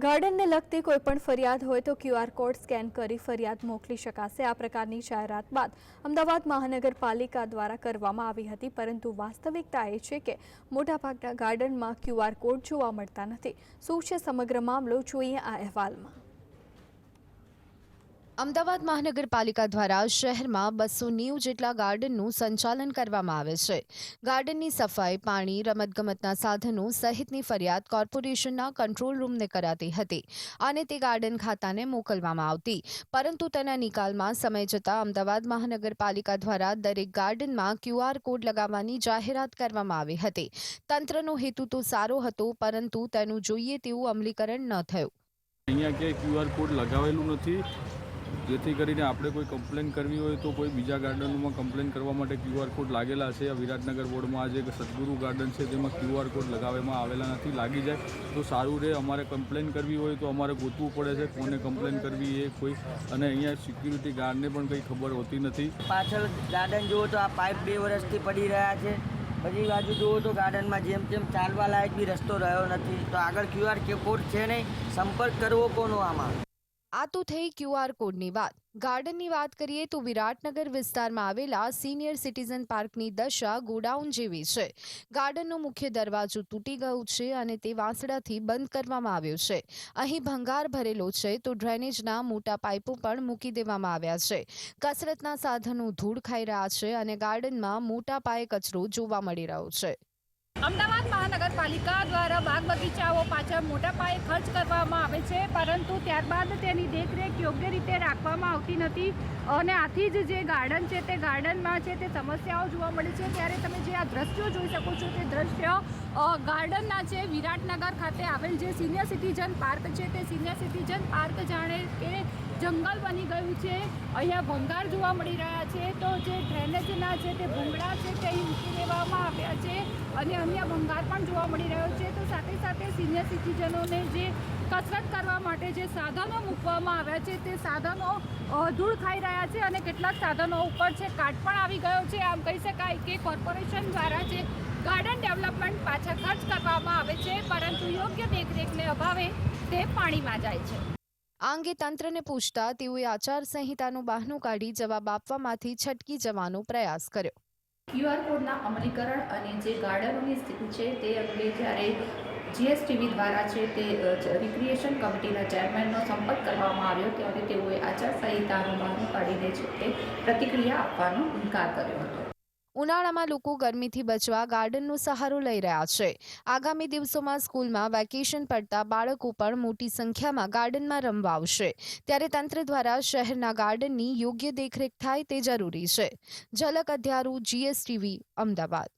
ગાર્ડનને લગતી કોઈપણ ફરિયાદ હોય તો ક્યુઆર કોડ સ્કેન કરી ફરિયાદ મોકલી શકાશે. આ પ્રકારની જાહેરાત બાદ અમદાવાદ મહાનગરપાલિકા દ્વારા કરવામાં આવી હતી, પરંતુ વાસ્તવિકતા એ છે કે મોટાભાગના ગાર્ડનમાં ક્યુઆર કોડ જોવા મળતા નથી. શું છે સમગ્ર મામલો? જોઈએ આ અહેવાલમાં. અમદાવાદ મહાનગરપાલિકા દ્વારા શહેરમાં બસો નેવું જેટલા ગાર્ડનનું સંચાલન કરવામાં આવે છે. ગાર્ડનની સફાઈ, પાણી, રમતગમતના સાધનો સહિતની ફરિયાદ કોર્પોરેશનના કંટ્રોલ રૂમને કરાતી હતી. અને તે ગાર્ડન ખાતાને મોકલવામાં આવતી. પરંતુ તેના નિકાલમાં સમય જતાં અમદાવાદ મહાનગરપાલિકા દ્વારા દરેક ગાર્ડનમાં ક્યુઆર કોડ લગાવવાની જાહેરાત કરવામાં આવી હતી. તંત્રનો હેતુ તો સારો હતો, પરંતુ તેનું જોઈએ તેવું અમલીકરણ ન થયું. અહીંયા ક્યાંય ક્યુઆર કોડ લગાવેલું નથી. જેથી કરીને આપણે કોઈ કમ્પ્લેન કરવી હોય તો કોઈ બીજા ગાર્ડનોમાં કમ્પ્લેન કરવા માટે ક્યુઆર કોડ લાગેલા છે. આ વિરાટનગર બોર્ડમાં આજે સદગુરુ ગાર્ડન છે તેમાં ક્યુઆર કોડ લગાવવામાં આવેલા નથી, લાગી જાય. તો સારું રહે અમારે કમ્પ્લેન કરવી હોય તો અમારે ગોતવું પડે છે, કોને કમ્પ્લેન કરવી એ કોઈ. અને અહીંયા સિક્યુરિટી ગાર્ડને પણ કંઈ ખબર હોતી નથી. પાછળ ગાર્ડન જુઓ તો આ પાઇપ બે વર્ષથી પડી રહ્યા છે. બધી બાજુ જુઓ તો ગાર્ડનમાં જેમ તેમ ચાલવા લાયક બી રસ્તો રહ્યો નથી. તો આગળ ક્યુઆર કોડ છે નહીં? સંપર્ક કરવો કોનો આમાં? આ તો થઈ ક્યુઆર કોડની વાત. ગાર્ડનની વાત કરીએ તો વિરાટનગર વિસ્તારમાં આવેલા સિનિયર સિટીઝન પાર્કની દશા ગોડાઉન જેવી છે. ગાર્ડનનો મુખ્ય દરવાજો તૂટી ગયો છે અને તે વાંસડાથી બંધ કરવામાં આવ્યો છે. અહીં ભંગાર ભરેલો છે તો ડ્રેનેજના મોટા પાઇપો પણ મૂકી દેવામાં આવ્યા છે. કસરતના સાધનો ધૂળ ખાઈ રહ્યા છે અને ગાર્ડનમાં મોટા પાયે કચરો જોવા મળી રહ્યો છે. અમદાવાદ મહાનગરપાલિકા દ્વારા બાગ બગીચાઓ પાછળ મોટા પાયે ખર્ચ કરવામાં આવે છે, પરંતુ ત્યારબાદ તેની દેખરેખ યોગ્ય રીતે રાખવામાં આવતી નથી. અને આથી જ જે ગાર્ડન છે તે ગાર્ડનમાં છે તે સમસ્યાઓ જોવા મળે છે. ત્યારે તમે જે આ દ્રશ્યો જોઈ શકો છો તે દ્રશ્ય ગાર્ડનના છે વિરાટનગર ખાતે આવેલ જે સિનિયર સિટીઝન પાર્ક છે તે સિનિયર સિટીઝન પાર્ક જાણે કે જંગલ બની ગયું છે. અહીંયા ભંગાર જોવા મળી રહ્યા છે. તો જે ડ્રેનેજના છે તે ભૂંગળા છે તે મૂકી દેવામાં આવ્યા છે અને અહીંયા ભંગાર પણ જોવા મળી રહ્યો છે. તો સાથે સાથે સિનિયર સિટીઝનોને જે કસરત કરવા માટે જે સાધનો મૂકવામાં આવ્યા છે તે સાધનો ધૂળ ખાઈ રહ્યા છે અને કેટલાક સાધનો ઉપર છે. કાટ પણ આવી ગયો છે. આમ કહી શકાય કે કોર્પોરેશન દ્વારા જે ગાર્ડન ડેવલપમેન્ટ પાછા ખર્ચ કરવામાં આવે છે પરંતુ યોગ્ય દેખરેખને અભાવે તે પાણીમાં જાય છે. આ અંગે તંત્રને પૂછતા તેઓએ આચારસંહિતાનું બહાનું કાઢી જવાબ આપવામાંથી છટકી જવાનો પ્રયાસ કર્યો. ક્યુઆર કોડના અમલીકરણ અને જે ગાર્ડનોની સ્થિતિ છે તે અંગે જ્યારે જીએસટીવી દ્વારા છે તે રિક્રિએશન કમિટીના ચેરમેનનો સંપર્ક કરવામાં આવ્યો ત્યારે તેઓએ આચારસંહિતાનું બહાનું કાઢીને છે તે પ્રતિક્રિયા આપવાનો ઇનકાર કર્યો હતો. ઉનાળામાં લોકો ગરમીથી બચવા ગાર્ડનનો સહારો લઈ રહ્યા છે. આગામી દિવસોમાં સ્કૂલમાં વેકેશન પડતા બાળકો પણ મોટી સંખ્યામાં ગાર્ડનમાં રમવા આવશે. ત્યારે તંત્ર દ્વારા શહેરના ગાર્ડનની યોગ્ય દેખરેખ થાય તે જરૂરી છે. ઝલક અધ્યારું, જીએસટીવી, અમદાવાદ.